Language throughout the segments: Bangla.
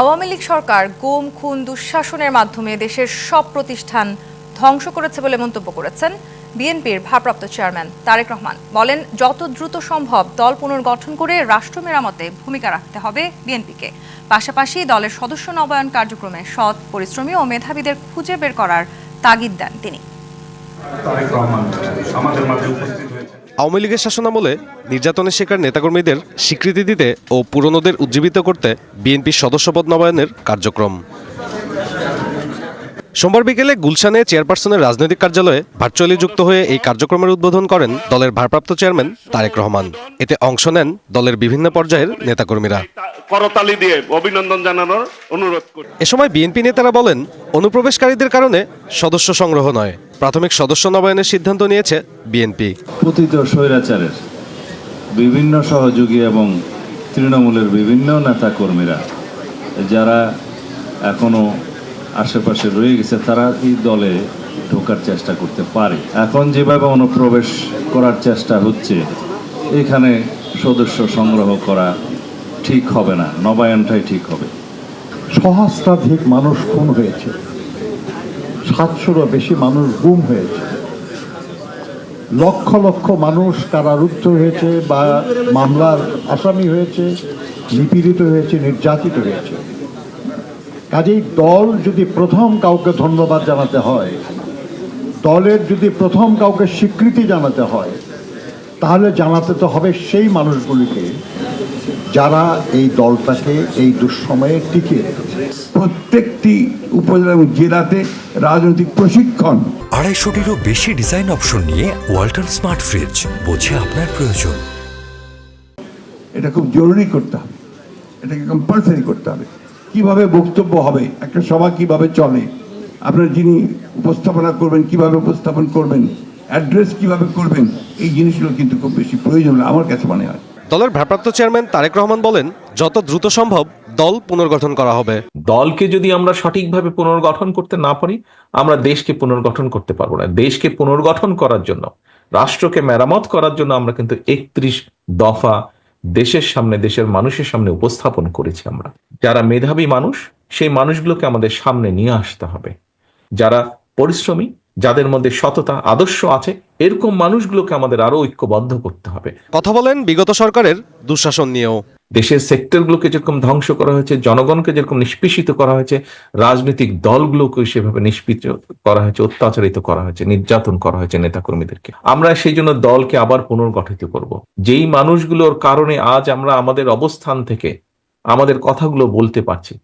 আওয়ামী লীগ সরকার গুম, খুন, দুঃশাসনের মাধ্যমে দেশের সব প্রতিষ্ঠান ধ্বংস করেছে বলে মন্তব্য করেছেন বিএনপির ভারপ্রাপ্ত চেয়ারম্যান তারেক রহমান। বলেন, যত দ্রুত সম্ভব দল পুনর্গঠন করে রাষ্ট্র মেরামতে ভূমিকা রাখতে হবে বিএনপিকে। পাশাপাশি দলের সদস্য নবায়ন কার্যক্রমে সৎ, পরিশ্রমী ও মেধাবীদের খুঁজে বের করার তাগিদ দেন তিনি। তারেক রহমান আমাদের মাঝে উপস্থিত হয়েছে আওয়ামী লীগের শাসনামলে নির্যাতনের শিকার নেতাকর্মীদের স্বীকৃতি দিতে ও পুরনোদের উজ্জীবিত করতে বিএনপির সদস্যপদ নবায়নের কার্যক্রম। সোমবার বিকেলে গুলশানে চেয়ারপারসনের রাজনৈতিক কার্যালয়ে ভার্চুয়ালি যুক্ত হয়ে এই কার্যক্রমের উদ্বোধন করেন দলের ভারপ্রাপ্ত চেয়ারম্যান তারেক রহমান। এতে অংশ নেন দলের বিভিন্ন পর্যায়ের নেতাকর্মীরা। করতালি দিয়ে অভিনন্দন জানানোর অনুরোধ করি। এ সময় বিএনপি নেতারা বলেন অনুপ্রবেশকারীদের কারণে সদস্য সংগ্রহ নয়। প্রাথমিক সদস্য নবায়নের সিদ্ধান্ত নিয়েছে বিএনপি। পতিত স্বৈরাচারের বিভিন্ন সহযোগী এবং তৃণমূলের বিভিন্ন নেতাকর্মীরা যারা এখনও আশেপাশে রয়ে গেছে তারা এই দলে ঢোকার চেষ্টা করতে পারে। এখন যেভাবে অনুপ্রবেশ করার চেষ্টা হচ্ছে এখানে সদস্য সংগ্রহ করা ঠিক হবে না নবায়নটাই ঠিক হবে। সহস্রাধিক মানুষ খুন হয়েছে। সাতশোরও বেশি মানুষ গুম হয়েছে। লক্ষ লক্ষ মানুষ কারারুদ্ধ হয়েছে বা মামলার আসামি হয়েছে, নিপীড়িত হয়েছে, নির্যাতিত হয়েছে। কাজেই দল যদি প্রথম কাউকে ধন্যবাদ জানাতে হয়, দলের যদি প্রথম কাউকে স্বীকৃতি জানাতে হয়, তাহলে জানাতে তো হবে সেই মানুষগুলিকে যারা এই দলটাকে এই দুঃসময়ে রেখেছে। প্রত্যেকটি উপজেলা এবং জেলাতে রাজনৈতিক প্রশিক্ষণ। আড়াইশোটিরও বেশি ডিজাইন অপশন নিয়ে ওয়াল্টন স্মার্ট ফ্রিজ বোঝে আপনার প্রয়োজন। এটা খুব জরুরি করতে হবে। এটাকে কম্পালসারি করতে হবে। কীভাবে বক্তব্য হবে? একটা সভা কীভাবে চলে? আপনার যিনি উপস্থাপনা করবেন কীভাবে উপস্থাপন করবেন? অ্যাড্রেস কীভাবে করবেন? এই জিনিসগুলো কিন্তু খুব বেশি প্রয়োজন আমার কাছে মনে হয়। দলের ভারপ্রাপ্ত চেয়ারম্যান তারেক রহমান বলেন, যত দ্রুত সম্ভব দল পুনর্গঠন করা হবে। দলকে যদি আমরা সঠিকভাবে পুনর্গঠন করতে না পারি, আমরা দেশকে পুনর্গঠন করতে পারব না। দেশকে পুনর্গঠন করার জন্য, রাষ্ট্রকে মেরামত করার জন্য আমরা কিন্তু একত্রিশ দফা দেশের সামনে, দেশের মানুষের সামনে উপস্থাপন করেছি আমরা। যারা মেধাবী মানুষ, সেই মানুষগুলোকে আমাদের সামনে নিয়ে আসতে হবে। যারা পরিশ্রমী যাদের মধ্যে সততা আদর্শ আছে এরকম মানুষগুলোকে আমাদের আরও ঐক্যবদ্ধ করতে হবে। কথা বলেন বিগত সরকারের দুঃশাসন নিয়েও। দেশের সেক্টরগুলোকে যেরকম ধ্বংস করা হয়েছে জনগণকে যেরকম নিষ্পেষিত করা হয়েছে রাজনৈতিক দলগুলোকে সেভাবে নিষ্পিত করা হয়েছে অত্যাচারিত করা হয়েছে নির্যাতন করা হয়েছে নেতাকর্মীদেরকে। আমরা সেই জন্য দলকে আবার পুনর্গঠিত করব। যেই মানুষগুলোর কারণে আজ আমরা আমাদের অবস্থান থেকে আমাদের কথাগুলো বলতে পারছি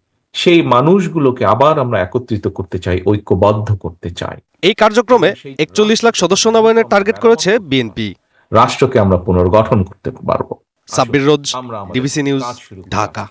সেই মানুষগুলোকে আবার আমরা একত্রিত করতে চাই ঐক্যবদ্ধ করতে চাই। এই কার্যক্রমে একচল্লিশ লাখ সদস্য নবায়নের টার্গেট করেছে বিএনপি। রাষ্ট্রকে আমরা পুনর্গঠন করতে পারব। Sabbir Rose DBC news Dhaka.